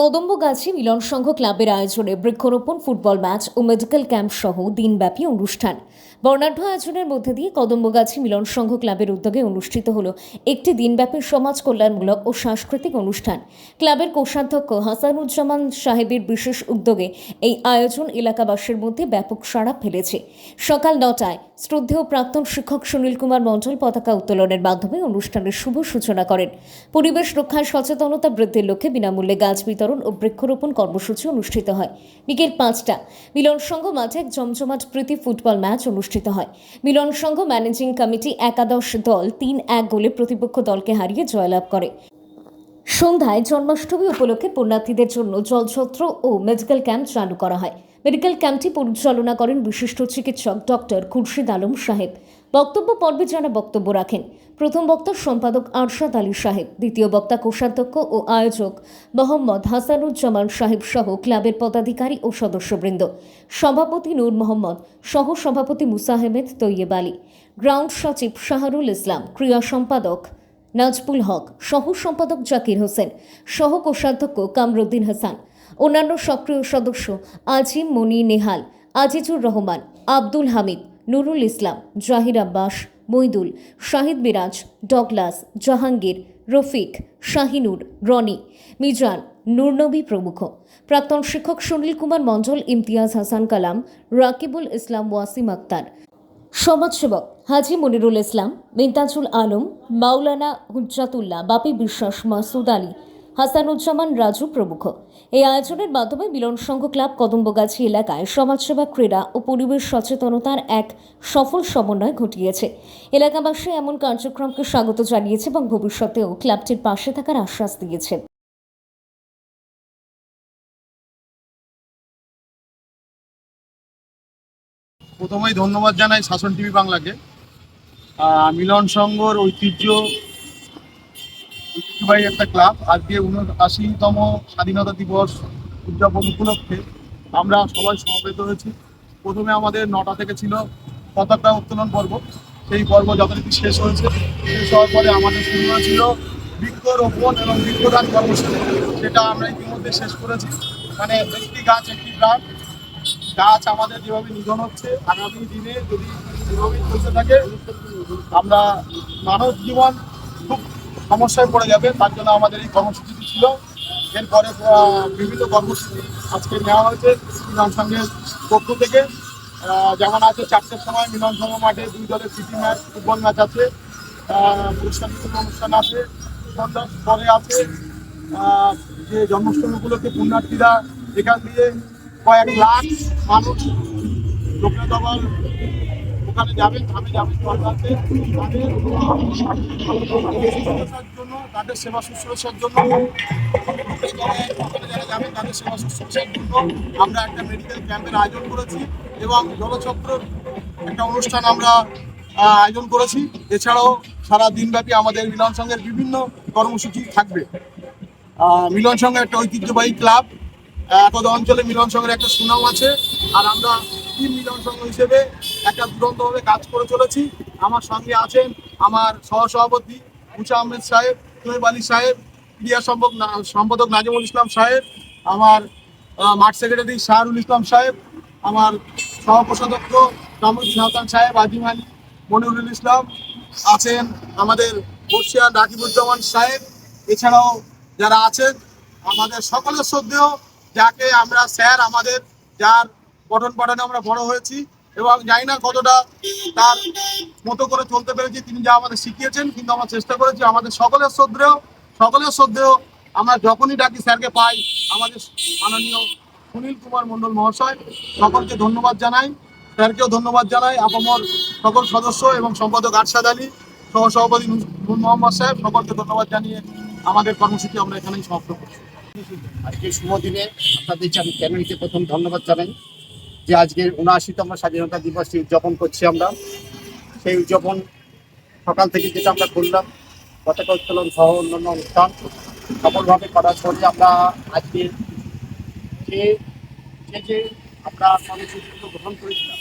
কদম্বগাছি মিলন সংঘ ক্লাবের আয়োজনে বৃক্ষরোপণ, ফুটবল ম্যাচ ও মেডিকেল ক্যাম্প সহ দিনব্যাপী অনুষ্ঠান। বর্ণাঢ্য আয়োজনের মধ্যে দিয়ে কদম্বগাছি মিলন সংঘ ক্লাবের উদ্যোগে অনুষ্ঠিত হল একটি দিনব্যাপী সমাজ কল্যাণমূলক ও সাংস্কৃতিক অনুষ্ঠান। ক্লাবের কোষাধ্যক্ষ হাসানুজ্জামান সাহেবের বিশেষ উদ্যোগে এই আয়োজন এলাকাবাসীর মধ্যে ব্যাপক সাড়া ফেলেছে। সকাল নটায় শ্রদ্ধেয় প্রাক্তন শিক্ষক সুনীল কুমার মণ্ডল পতাকা উত্তোলনের মাধ্যমে অনুষ্ঠানের শুভ সূচনা করেন। পরিবেশ রক্ষায় সচেতনতা বৃদ্ধির লক্ষ্যে বিনামূল্যে গাছ বিতরণ ও বৃক্ষরোপণ কর্মসূচি অনুষ্ঠিত হয়। বিকেল পাঁচটা, মিলন সংঘ মাঠে জমজমাট প্রীতি ফুটবল ম্যাচ অনুষ্ঠিত হয়। মিলন সংঘ ম্যানেজিং কমিটি একাদশ দল তিন এক গোলে প্রতিপক্ষ দলকে হারিয়ে জয়লাভ করে। সন্ধ্যায় জন্মাষ্টমী উপলক্ষে পুণ্যার্থীদের জন্য জলছত্র ও মেডিকেল ক্যাম্প চালু করা হয়। মেডিকেল ক্যাম্পটি পরিচালনা করেন বিশিষ্ট চিকিৎসক ডক্টর খুরশিদ আলম সাহেব। বক্তব্য পর্বে যারা বক্তব্য রাখেন প্রথম বক্তা সম্পাদক আরশাদ আলী সাহেব, দ্বিতীয় বক্তা কোষাধ্যক্ষ ও আয়োজক মোহাম্মদ হাসানুজ্জামান সাহেব সহ ক্লাবের পদাধিকারী ও সদস্যবৃন্দ। সভাপতি নূর মোহাম্মদ সহ সভাপতি মুসাহেমেদ তৈয়েব আলী। গ্রাউন্ড সচিব শাহরুল ইসলাম ক্রিয়া সম্পাদক নাজবুল হক সহ সম্পাদক জাকির হোসেন সহ কোষাধ্যক্ষ কামরুদ্দিন হাসান। অন্যান্য সক্রিয় সদস্য আজিম মনি নেহাল, আজিজুর রহমান, আব্দুল হামিদ নুরুল ইসলাম, জাহির আব্বাস, মইদুল, শাহিদ মিরাজ, ডগলাস, জাহাঙ্গীর, রফিক, শাহিনুর, রনি, মিজান, নুরনবী প্রমুখ। প্রাক্তন শিক্ষক সুনীল কুমার মণ্ডল ইমতিয়াজ হাসান কালাম, রাকিবুল ইসলাম ওয়াসিম আক্তার। সমাজসেবক হাজি মনিরুল ইসলাম, মিন্তাজুল আলম, মাওলানা হুজ্জাতুল্লাহ, বাপি বিশ্বাস, মাসুদ আলী হাসানুজ্জামান রাজু প্রমুখ। এই আয়োজনের মাধ্যমে মিলন সংঘ ক্লাব কদম্বগাছি এলাকায় সমাজসেবা, ক্রীড়া ও পরিবেশ সচেতনতার এক সফল সমন্বয় ঘটিয়েছে। এলাকাবাসী এমন কার্যক্রমকে স্বাগত জানিয়েছে এবং ভবিষ্যতেও ক্লাবটির পাশে থাকার আশ্বাস দিয়েছে। প্রথমেই ধন্যবাদ জানাই শাসন টিভি বাংলাকে। মিলন সংঘর ঐতিহ্য ঐতিহ্যবাহী একটা ক্লাব। আজকে উনআশিতম স্বাধীনতা দিবস উদযাপন উপলক্ষে আমরা সবাই সমবেত হয়েছি। প্রথমে আমাদের নটা থেকে ছিল পতাকা উত্তোলন পর্ব। সেই পর্ব যথারীতি শেষ হয়েছে। শেষ হওয়ার পরে আমাদের শুরু হয়েছিল বৃক্ষরোপণ এবং বৃক্ষদান কর্মসূচি সেটা আমরা ইতিমধ্যে শেষ করেছি। মানে একটি গাছ, একটি প্রাণ। গাছ আমাদের যেভাবে নিধন হচ্ছে, আগামী দিনে যদি এভাবেই চলতে থাকে, আমরা মানব জীবন খুব সমস্যায় পড়ে যাবে, তার জন্য আমাদের এই কর্মসূচিটি ছিল। এরপরে বিভিন্ন কর্মসূচি আজকে নেওয়া হয়েছে মিলন সংঘের পক্ষ থেকে। যেমন আছে চারটের সময় মিলন সংঘ মাঠে দুই দলের সিটি ম্যাচ, ফুটবল ম্যাচ আছে পুরস্কার অনুষ্ঠান আছে, সন্ধ্যার পরে আছে। যে জন্মাষ্টমী উপলক্ষে পুণ্যার্থীরা এখান দিয়ে কয়েক লাখ মানুষ লোকনাথবার ওখানে যাবেন ধামে যাবেন সরকারকে তাদের শুশ্রূষার জন্য, তাদের সেবা শুশ্রূষার জন্য যারা যাবেন, তাদের সেবা শুশ্রূষার জন্য আমরা একটা মেডিকেল ক্যাম্পের আয়োজন করেছি এবং জলচক্র একটা অনুষ্ঠান আমরা আয়োজন করেছি। এছাড়াও সারা দিনব্যাপী আমাদের মিলন সংঘের বিভিন্ন কর্মসূচি থাকবে। মিলন সংঘ একটা ঐতিহ্যবাহী ক্লাব একদ অঞ্চলে মিলন সংঘের একটা সুনাম আছে, আর আমরা টিম মিলন সংঘ হিসেবে একটা দুরন্তভাবে কাজ করে চলেছি। আমার সঙ্গে আছেন আমার সহসভাপতি মুসা আহমেদ সাহেব সোহেব আলী সাহেব ক্রিয়া সম্পদ সম্পাদক নাজিমুল ইসলাম সাহেব, আমার মাঠ সেক্রেটারি শাহরুল ইসলাম সাহেব, আমার সহকোষাধ্যক্ষ কামরুদ্দিন হাসান সাহেব, আজিম আলী, মনিরুল ইসলাম আছেন আমাদের বর্ষিয়ান রাকিবুজ্জামান সাহেব। এছাড়াও যারা আছেন, আমাদের সকলের শ্রদ্ধেয় যাকে আমরা স্যার আমাদের যার পঠন পাঠনে আমরা বড় হয়েছি এবং জানি না কতটা তার মতো করে চলতে পেরেছি, তিনি যা আমাদের শিখিয়েছেন, কিন্তু আমরা চেষ্টা করেছি আমাদের সকলের শ্রদ্ধেয় সকলের শ্রদ্ধেয় আমরা যখনই ডাকি স্যারকে পাই আমাদের মাননীয় সুনীল কুমার মণ্ডল মহাশয়, সকলকে ধন্যবাদ জানাই। স্যারকেও ধন্যবাদ জানাই, আপামর সকল সদস্য এবং সম্পাদক আরশাদ আলী সহ সভাপতি মোহাম্মদ সাহেব, সকলকে ধন্যবাদ জানিয়ে আমাদের কর্মসূচি আমরা এখানেই সমাপ্ত করছি। আজকে শুভ দিনে আপনাদের আমি ক্যামেরিকে প্রথম ধন্যবাদ জানাই যে আজকের উনআশিতম স্বাধীনতা দিবসটি উদযাপন করছি আমরা। সেই উদযাপন সকাল থেকে যেটা আমরা করলাম, পতাকা উত্তোলন সহ অন্যান্য অনুষ্ঠান সফলভাবে করার পরে আমরা আজকে যে যে যে আমরা কর্মসূচিগুলো গ্রহণ করেছিলাম,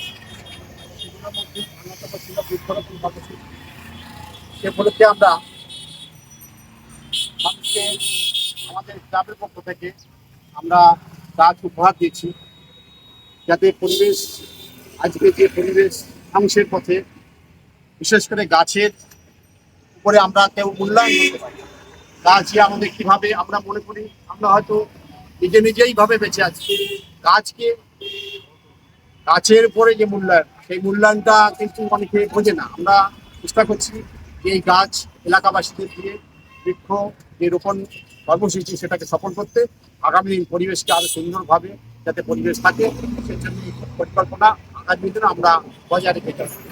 সেগুলোর মধ্যে অন্যতম ছিল বৃক্ষরোপণ কর্মসূচি। সে উপলক্ষে আমরা মানুষকে আমাদের ক্লাবের পক্ষ থেকে আমরা গাছ উপহার দিয়েছি যাতে পরিবেশ, আজকে যে পরিবেশ ধ্বংসের পথে, বিশেষ করে গাছের উপরে আমরা কেউ মূল্যায়ন করতে পারি গাছ যে আমাদের কীভাবে, আমরা মনে করি আমরা হয়তো নিজে নিজেই ভাবে বেঁচে আছি। গাছকে, গাছের উপরে যে মূল্যায়ন, সেই মূল্যায়নটা কিন্তু অনেকে বোঝে না। আমরা চেষ্টা করছি যে এই গাছ এলাকাবাসীদের দিয়ে বৃক্ষ যে রোপণ কর্মসূচি সেটাকে সফল করতে আগামী দিন পরিবেশকে আরও সুন্দরভাবে যাতে পরিবেশ থাকে, সেই জন্য পরিকল্পনা আগামী দিনে আমরা বজায় রেখে যাব